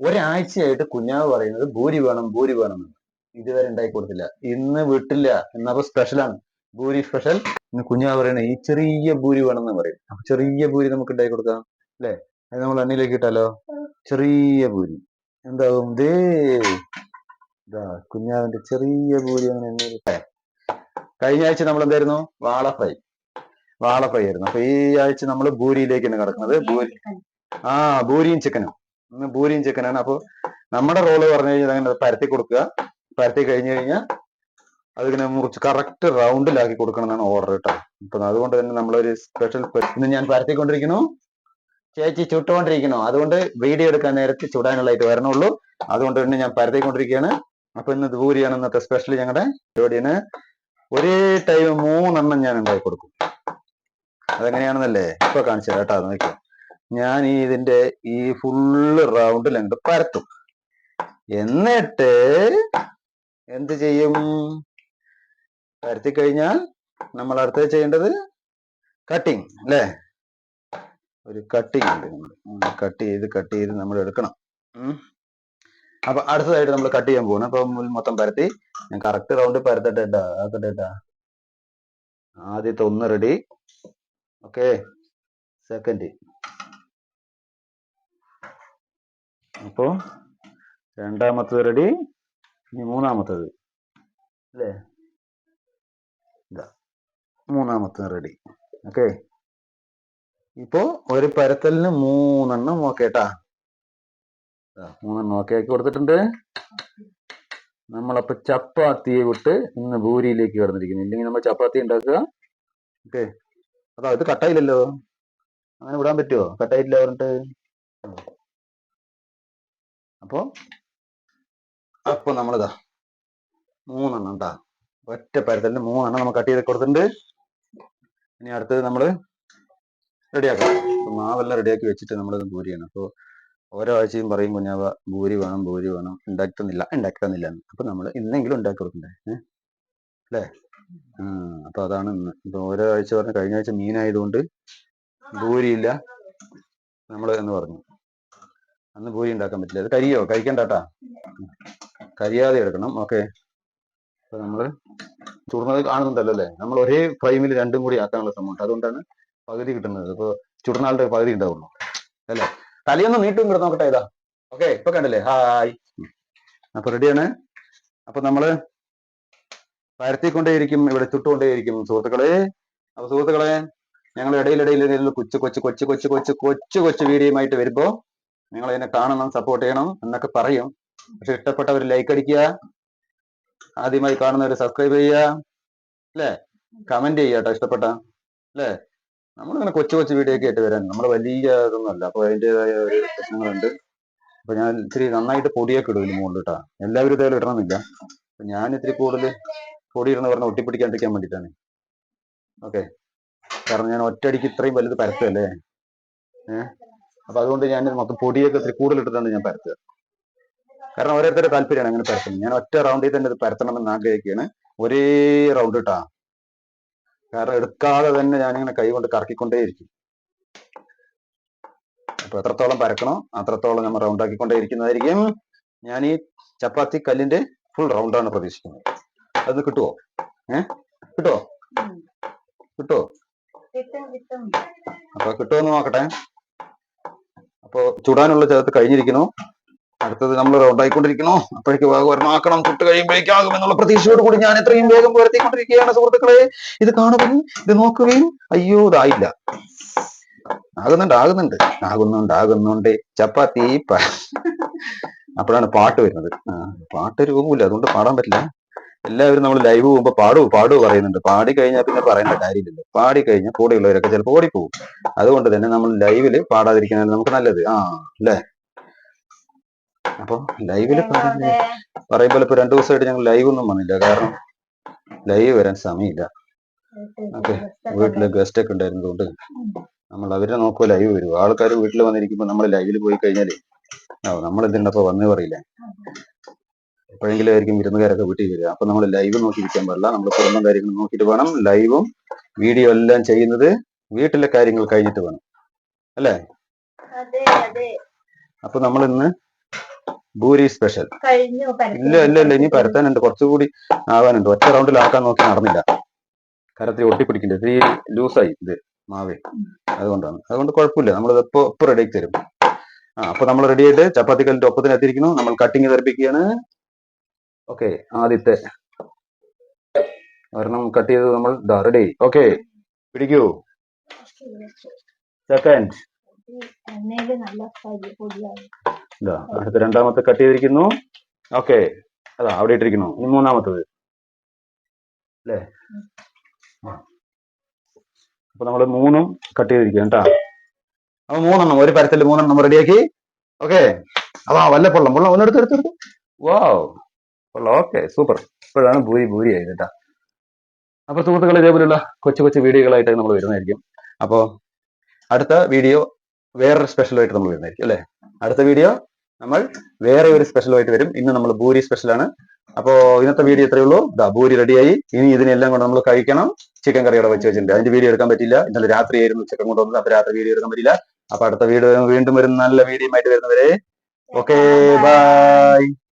ഒരാഴ്ചയായിട്ട് കുഞ്ഞാവ് പറയുന്നത് ഭൂരി വേണം ഭൂരി വേണം ഇതുവരെ ഉണ്ടായി കൊടുത്തില്ല. ഇന്ന് വിട്ടില്ല എന്നപ്പോ സ്പെഷ്യലാണ് ഭൂരി സ്പെഷ്യൽ ഇന്ന് കുഞ്ഞാവ് പറയണ ഈ ചെറിയ ഭൂരി വേണം എന്ന് പറയും. അപ്പൊ ചെറിയ ഭൂരി നമുക്ക് ഉണ്ടാക്കി കൊടുക്കാം അല്ലെ? അത് നമ്മൾ എണ്ണയിലേക്ക് ഇട്ടാലോ? ചെറിയ ഭൂരി. എന്താവും? ദേ ഇതാ കുഞ്ഞാവിന്റെ ചെറിയ ഭൂരി അങ്ങനെ എണ്ണയിൽ കഴിഞ്ഞ ആഴ്ച നമ്മൾ എന്തായിരുന്നു? വാള ഫ്രൈ വാള ആയിരുന്നു. അപ്പൊ ഈ ആഴ്ച നമ്മൾ ഭൂരിയിലേക്കാണ് കിടക്കുന്നത്. ഭൂരി. ആ ഭൂരിയും ചിക്കനും. ഭൂരിയും ചിക്കനാണ്. അപ്പോൾ നമ്മുടെ റോൾ പറഞ്ഞു കഴിഞ്ഞാൽ അങ്ങനെ പരത്തി കൊടുക്കുക. പരത്തി കഴിഞ്ഞു കഴിഞ്ഞാൽ അതിങ്ങനെ മുറിച്ച് കറക്റ്റ് റൗണ്ടിലാക്കി കൊടുക്കണം എന്നാണ് ഓർഡർ കേട്ടോ. അപ്പൊ അതുകൊണ്ട് തന്നെ നമ്മളൊരു സ്പെഷ്യൽ ഇന്ന് ഞാൻ പരത്തിക്കൊണ്ടിരിക്കുന്നു. ചേച്ചി ചുട്ടുകൊണ്ടിരിക്കുന്നു. അതുകൊണ്ട് വീഡിയോ എടുക്കാൻ നേരത്തെ ചുടാനുള്ളതായിട്ട് വരണുള്ളൂ. അതുകൊണ്ട് തന്നെ ഞാൻ പരത്തിക്കൊണ്ടിരിക്കുകയാണ്. അപ്പൊ ഇന്ന് ദൂരിയാണ് ഇന്നത്തെ സ്പെഷ്യൽ ഞങ്ങളുടെ പരിപാടിയാണ് ഒരേ ടൈം മൂന്നെണ്ണം ഞാൻ ഉണ്ടാക്കി കൊടുക്കും. അതെങ്ങനെയാണെന്നല്ലേ? ഇപ്പൊ കാണിച്ചു കേട്ടോ അത് ഞാൻ ഇതിന്റെ ഈ ഫുള്ള് റൗണ്ട് ലെങ്ത് പരത്തും. എന്നിട്ട് എന്ത് ചെയ്യും? പരത്തി കഴിഞ്ഞാൽ നമ്മൾ അടുത്ത ചെയ്യേണ്ടത് കട്ടിങ് അല്ലേ? ഒരു കട്ടിങ് ഉണ്ട് നമ്മൾ. കട്ട് ചെയ്ത് കട്ട് ചെയ്ത് നമ്മൾ എടുക്കണം. അപ്പൊ അടുത്തതായിട്ട് നമ്മൾ കട്ട് ചെയ്യാൻ പോകണം അപ്പൊ മൊത്തം പരത്തി. ഞാൻ കറക്റ്റ് റൗണ്ട് പരത്തട്ടെ ട്ടാ, ആക്കട്ടെ ട്ടാ. ആദ്യത്തെ ഒന്ന് റെഡി ഓക്കെ സെക്കൻഡ് അപ്പോ രണ്ടാമത്തത് റെഡി ഇനി മൂന്നാമത്തത്. അല്ലേ? ഇതാ മൂന്നാമത്തത് റെഡി ഓക്കെ? ഇപ്പോ ഒരു പരത്തലിന് മൂന്നെണ്ണം ഓക്കെ ട്ടാ. ദാ മൂന്നെണ്ണം ഓക്കെ ആക്കി കൊടുത്തിട്ടുണ്ട്. നമ്മളപ്പോ ചപ്പാത്തിയെ വിട്ട് ഇന്ന് ഭൂരിയിലേക്ക് കടന്നിരിക്കുന്നു. ഇല്ലെങ്കിൽ നമ്മൾ ചപ്പാത്തി ഉണ്ടാക്കുക. ഓക്കെ? അതാ ഇത് കട്ടായില്ലല്ലോ. അങ്ങനെ വിടാൻ പറ്റുമോ കട്ടായിട്ടില്ല പറഞ്ഞിട്ട്. അപ്പോ അപ്പൊ നമ്മളിതാ മൂന്നെണ്ണം ഉണ്ടാ ഒറ്റ പരത്തലിന് മൂന്നെണ്ണം നമ്മൾ കട്ട് ചെയ്ത് കൊടുത്തിട്ടുണ്ട്. ഇനി അടുത്തത് നമ്മൾ റെഡിയാക്കണം മാവെല്ലാം റെഡിയാക്കി വെച്ചിട്ട് നമ്മൾ ഭൂരി ചെയ്യണം. അപ്പോൾ ഓരോ ആഴ്ചയും പറയും കുഞ്ഞാവ ഭൂരി വേണം ഭൂരി വേണം. ഉണ്ടാക്കി തന്നില്ല ഉണ്ടാക്കി തന്നില്ല എന്ന് അപ്പൊ നമ്മൾ ഇന്നെങ്കിലും ഉണ്ടാക്കി കൊടുക്കണ്ടേ? അല്ലേ? അപ്പൊ അതാണ് ഇന്ന്. ഇപ്പൊ ഓരോ ആഴ്ച പറഞ്ഞ കഴിഞ്ഞ ആഴ്ച മീനായതുകൊണ്ട് ഭൂരിയില്ല നമ്മൾ എന്ന് പറഞ്ഞു. അന്ന് ഭൂരി ഉണ്ടാക്കാൻ പറ്റില്ല. അത് കരിയോ? കഴിക്കണ്ടാട്ടാ? കരിയാതെ എടുക്കണം. ഓക്കെ. അപ്പൊ നമ്മൾ ചുടുന്നത് കാണുന്നുണ്ടല്ലോ അല്ലേ? നമ്മൾ ഒരേ ഫ്രെയിമിൽ രണ്ടും കൂടി ആക്കാനുള്ള സംഭവം അതുകൊണ്ടാണ് പകുതി കിട്ടുന്നത്. ഇപ്പൊ ചുടുന്നാളുടെ പകുതി ഉണ്ടാവുള്ളൂ. അല്ലേ? തലയൊന്നും നീട്ടും കിടന്ന് നോക്കട്ടെ ഇതാ. ഓക്കെ ഇപ്പൊ കണ്ടില്ലേ? ഹായ്. അപ്പൊ റെഡിയാണ് അപ്പൊ നമ്മൾ പരത്തിക്കൊണ്ടേയിരിക്കും ഇവിടെ ചുട്ടുകൊണ്ടേയിരിക്കും സുഹൃത്തുക്കളെ. അപ്പൊ സുഹൃത്തുക്കളെ ഞങ്ങൾ ഇടയിലിടയിൽ കൊച്ചു കൊച്ചു കൊച്ചു കൊച്ചു കൊച്ചു കൊച്ചു കൊച്ചു വീഡിയോയുമായിട്ട് വരുമ്പോ നിങ്ങൾ ഇതിനെ കാണണം സപ്പോർട്ട് ചെയ്യണം എന്നൊക്കെ പറയും. പക്ഷെ ഇഷ്ടപ്പെട്ടവർ ലൈക്ക് അടിക്കുക ആദ്യമായി കാണുന്നവർ സബ്സ്ക്രൈബ് ചെയ്യുക അല്ലേ? കമന്റ് ചെയ്യുക ഇഷ്ടപ്പെട്ട അല്ലേ? നമ്മളിങ്ങനെ കൊച്ചു കൊച്ചു വീഡിയോ ഒക്കെ ആയിട്ട് വരാൻ നമ്മൾ വലിയ ഇതൊന്നും അല്ല അപ്പൊ അതിന്റെതായ ഒരു പ്രശ്നങ്ങളുണ്ട്. അപ്പൊ ഞാൻ ഇത്തിരി നന്നായിട്ട് പൊടിയൊക്കെ ഇടും ഇതിന് മുകളിൽ കേട്ടോ. എല്ലാവരും ഇതേപോലെ ഇടണമെന്നില്ല. അപ്പൊ ഞാൻ ഇത്തിരി കൂടുതൽ പൊടി ഇടുന്ന പറഞ്ഞാൽ ഒട്ടിപ്പിടിക്കാണ്ടിരിക്കാൻ വേണ്ടിയിട്ടാണ്. ഓക്കെ കാരണം ഞാൻ ഒറ്റയടിക്ക് ഇത്രയും വലുത് പരത്തല്ലേ ഏഹ് അപ്പൊ അതുകൊണ്ട് ഞാൻ മൊത്തം പൊടിയൊക്കെ ഇത്തിരി കൂടുതലിട്ടിട്ടാണ് ഞാൻ പരത്തുക കാരണം ഓരോരുത്തരുടെ താല്പര്യമാണ് അങ്ങനെ പരത്തുന്നത്. ഞാൻ ഒറ്റ റൗണ്ടിൽ തന്നെ ഇത് പരത്തണമെന്ന് ആഗ്രഹിക്കുകയാണ്. ഒരേ റൗണ്ട് ഇട്ടാ കാരണം എടുക്കാതെ തന്നെ ഞാനിങ്ങനെ കൈ കൊണ്ട് കറക്കിക്കൊണ്ടേയിരിക്കും. അപ്പൊ എത്രത്തോളം പരക്കണോ അത്രത്തോളം നമ്മൾ റൗണ്ട് ആക്കിക്കൊണ്ടേ ഇരിക്കുന്നതായിരിക്കും ഞാൻ ഈ ചപ്പാത്തി കല്ലിന്റെ ഫുൾ റൗണ്ടാണ് പ്രതീക്ഷിക്കുന്നത്. അത് കിട്ടുമോ ഏ? കിട്ടുമോ കിട്ടുമോ കിട്ടും കിട്ടും. അപ്പൊ കിട്ടുമെന്ന് നോക്കട്ടെ. അപ്പൊ ചുടാനുള്ള ചേർത്ത് കഴിഞ്ഞിരിക്കുന്നു. അടുത്തത് നമ്മൾ റൗണ്ടായിക്കൊണ്ടിരിക്കുന്നു അപ്പോഴേക്ക് ആക്കണം ചുട്ട് കഴിയുമ്പോഴേക്കാകും എന്നുള്ള പ്രതീക്ഷയോട് കൂടി ഞാൻ എത്രയും വേഗം വരുത്തിക്കൊണ്ടിരിക്കുകയാണ് സുഹൃത്തുക്കളെ. ഇത് കാണുകയും ഇത് നോക്കുകയും അയ്യോ ഇതായില്ല. ആകുന്നുണ്ട് ആകുന്നുണ്ട്. ആകുന്നുണ്ട് ആകുന്നുണ്ട്. ചപ്പാത്തി അപ്പോഴാണ് പാട്ട് വരുന്നത്. പാട്ട് രൂപമില്ല അതുകൊണ്ട് പാടാൻ പറ്റില്ല. എല്ലാവരും നമ്മൾ ലൈവ് പോകുമ്പോൾ പാടൂ പാടൂ പറയുന്നുണ്ട്. പാടി കഴിഞ്ഞാൽ പിന്നെ പറയേണ്ട കാര്യമില്ലല്ലോ. പാടി കഴിഞ്ഞാൽ കൂടെയുള്ളവരൊക്കെ ചിലപ്പോൾ ഓടിപ്പോകും അതുകൊണ്ട് തന്നെ നമ്മൾ ലൈവിൽ പാടാതിരിക്കുന്നത് നമുക്ക് നല്ലത്. ആ അല്ലേ? അപ്പൊ ലൈവിൽ പറയുമ്പോൾ ഇപ്പൊ രണ്ടു ദിവസമായിട്ട് ഞങ്ങൾ ലൈവ് ഒന്നും വന്നില്ല. കാരണം ലൈവ് വരാൻ സമയമില്ല. ഓക്കെ. വീട്ടിൽ ഗസ്റ്റ് ഒക്കെ ഉണ്ടായിരുന്നതുകൊണ്ട് നമ്മൾ അവരെ നോക്കുമ്പോൾ ലൈവ് വരും. ആൾക്കാർ വീട്ടിൽ വന്നിരിക്കുമ്പോൾ നമ്മൾ ലൈവിൽ പോയി കഴിഞ്ഞാൽ ആ നമ്മൾ എന്തിനപ്പോ വന്നേ പറയില്ലേ? എപ്പോഴെങ്കിലും ആയിരിക്കും വിരുന്നുകാരൊക്കെ വീട്ടിൽ വരിക. അപ്പൊ നമ്മൾ ലൈവ് നോക്കിയിരിക്കാൻ പാടില്ല. നമ്മൾ കുടുംബം കാര്യങ്ങൾ നോക്കിയിട്ട് വേണം. ലൈവും വീഡിയോ എല്ലാം ചെയ്യുന്നത് വീട്ടിലെ കാര്യങ്ങൾ കഴിഞ്ഞിട്ട് വേണം. അല്ലേ? അപ്പൊ നമ്മൾ ഇന്ന് ഭൂരി സ്പെഷ്യൽ ഇല്ല ഇല്ല ഇല്ല. ഇനി പരത്താനുണ്ട്. കുറച്ചുകൂടി ആവാനുണ്ട്. ഒറ്റ റൗണ്ടിൽ ആക്കാൻ നോക്കി നടന്നില്ല. കരത്തിൽ ഒട്ടിപ്പിടിക്കണ്ട ഇത് ലൂസായി ഇത് മാവേ. അതുകൊണ്ടാണ്. അതുകൊണ്ട് കുഴപ്പമില്ല. നമ്മൾ ഇപ്പോ ഇപ്പൊ റെഡി ആക്കി തരും. ആ അപ്പൊ നമ്മൾ റെഡി ആയിട്ട് ചപ്പാത്തി കല്ലിന്റെ ഒപ്പത്തിന് എത്തിയിരിക്കുന്നു നമ്മൾ കട്ടിങ് തെറിപ്പിക്കുകയാണ് ഓക്കെ ആദ്യത്തെ. ഒരെണ്ണം കട്ട് ചെയ്ത് നമ്മൾ റെഡി ഓക്കെ പിടിക്കൂ. സെക്കൻഡ് അടുത്ത രണ്ടാമത്തെ കട്ട് ചെയ്തിരിക്കുന്നു. ഓക്കെ അതാ അവിടെ ഇട്ടിരിക്കുന്നു. ഇനി മൂന്നാമത്തത്. അല്ലേ. അപ്പൊ നമ്മൾ മൂന്നും കട്ട് ചെയ്തിരിക്കുക കേട്ടാ അപ്പൊ മൂന്നെണ്ണം ഒരു പരത്തിൽ മൂന്നെണ്ണം റെഡിയാക്കി ഓക്കെ അതാ വല്ല പൊള്ളം പൊള്ളം ഒന്നെടുത്ത് എടുത്ത് എടുത്ത്. വാവ് കൊള്ളാം ഓക്കെ സൂപ്പർ. ഇപ്പോഴാണ് ഭൂരി ഭൂരി ആയത് കേട്ടാ അപ്പൊ സുഹൃത്തുക്കൾ ഇതേപോലെയുള്ള കൊച്ചു കൊച്ചു വീഡിയോകളായിട്ട് നമ്മൾ വരുന്നതായിരിക്കും. അപ്പോ അടുത്ത വീഡിയോ വേറൊരു സ്പെഷ്യലായിട്ട് നമ്മൾ വരുന്നതായിരിക്കും അല്ലെ? അടുത്ത വീഡിയോ നമ്മൾ വേറെ ഒരു സ്പെഷ്യലായിട്ട് വരും. ഇന്ന് നമ്മൾ ഭൂരി സ്പെഷ്യലാണ് അപ്പോ ഇന്നത്തെ വീഡിയോ ഇത്രയേ ഉള്ളൂ. ദാ ഭൂരി റെഡിയായി. ഇനി ഇതിനെല്ലാം കൊണ്ട് നമ്മൾ കഴിക്കണം. ചിക്കൻ കറിയുടെ വെച്ച് വെച്ചിട്ടുണ്ട്. അതിന്റെ വീഡിയോ എടുക്കാൻ പറ്റില്ല. ഇന്നലെ രാത്രിയായിരുന്നു ചിക്കൻ കൊണ്ടുവന്നത് അപ്പൊ രാത്രി വീഡിയോ എടുക്കാൻ പറ്റില്ല. അപ്പൊ അടുത്ത വീഡിയോ വീണ്ടും വരുന്ന നല്ല വീഡിയോ ആയിട്ട് വരുന്നവരെ. Okay bye